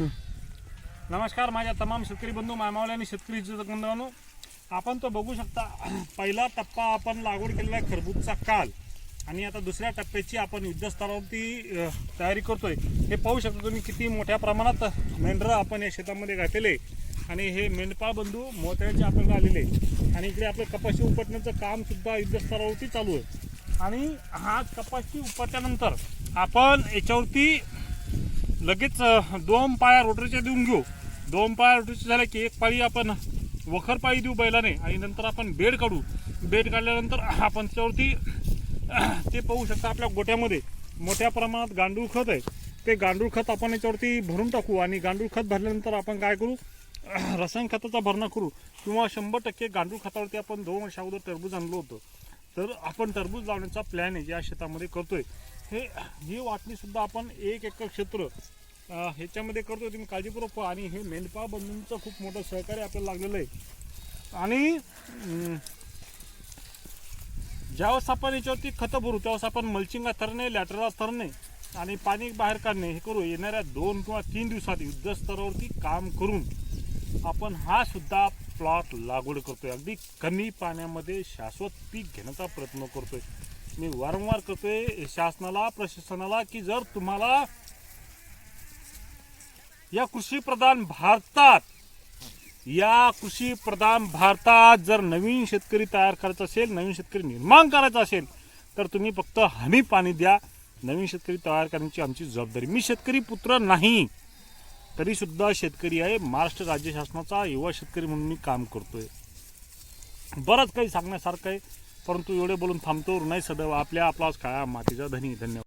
नमस्कार माझ्या तमाम शेतकरी बंधू मामावले शेतकरी बंधूंनो आपण तो बघू शकता पहिला टप्पा आपण लागवड केलेला आहे खरबूजचा काल. आणि आता दुसऱ्या टप्प्याची आपण युद्धस्तरावरती तयारी करतोय. हे पाहू शकता तुम्ही किती मोठ्या प्रमाणात मेंढरं आपण या शेतामध्ये घातलेले आणि हे मेंढपाळ बंधू मोत्याचे आपल्याला आलेले आहे. आणि इकडे आपलं कपाशी उपटण्याचं कामसुद्धा युद्धस्तरावरती चालू आहे. आणि हा कपाशी उपटल्यानंतर आपण याच्यावरती लगेच दोन पाया रोटरीच्या देऊन घेऊ. दोन पाया रोटरीच्या झाल्या की एक पाळी आपण वखर पाळी देऊ बैलाने आणि नंतर आपण बेड काढू. बेड काढल्यानंतर आपण त्याच्यावरती ते पाहू शकता आपल्या गोट्यामध्ये. मोठ्या प्रमाणात गांडूळ खत आहे. ते गांडूळ खत आपण याच्यावरती भरून टाकू आणि गांडूळ खत भरल्यानंतर आपण काय करू? रसायन खताचा भरणा करू. किंवा शंभर टक्के गांडूळ खतावरती आपण दोन वर्षा अगोदर टरबूज आणलं होतं. तर आपण टरबूज लावण्याचा प्लॅन आहे या शेतामध्ये करतोय. हे ही वाटणीसुद्धा आपण एक एकर क्षेत्र ह्याच्यामध्ये करतोय तुम्ही काळजीपूर्वक पहा आणि हे मेंढपाळ बंधूंचं खूप मोठं सहकार्य आपल्याला लागलेलं आहे. आणि ज्यावेळेस आपण याच्यावरती खतं भरू त्यावेळेस आपण मल्चिंग थरणे लॅटरला थरणे आणि पाणी बाहेर काढणे हे करू. येणाऱ्या दोन किंवा तीन दिवसात युद्धस्तरावरती काम करून आपण हा सुद्धा प्लॉट लागवड करतोय. अगदी कमी पाण्यामध्ये शाश्वत पीक घेण्याचा प्रयत्न करतोय. मी वारंवार करतोय शासनाला प्रशासनाला की जर तुम्हाला या कृषी प्रधान भारतात या कृषी प्रधान भारतात जर नवीन शेतकरी तयार करायचा असेल नवीन शेतकरी निर्माण करायचा असेल तर तुम्ही फक्त हमी पाणी द्या. नवीन शेतकरी तयार करण्याची आमची जबाबदारी. मी शेतकरी पुत्र नाही. तरीसुद्धा शेतकरी आहे. महाराष्ट्र राज्य शासनाचा युवा शेतकरी म्हणून मी काम करतो आहे बरंच काही सांगण्यासारखं आहे परंतु एवढे बोलून थांबतो. नाही सदैव आपल्या आपलाच काळ्या मातीचा धनी. धन्यवाद.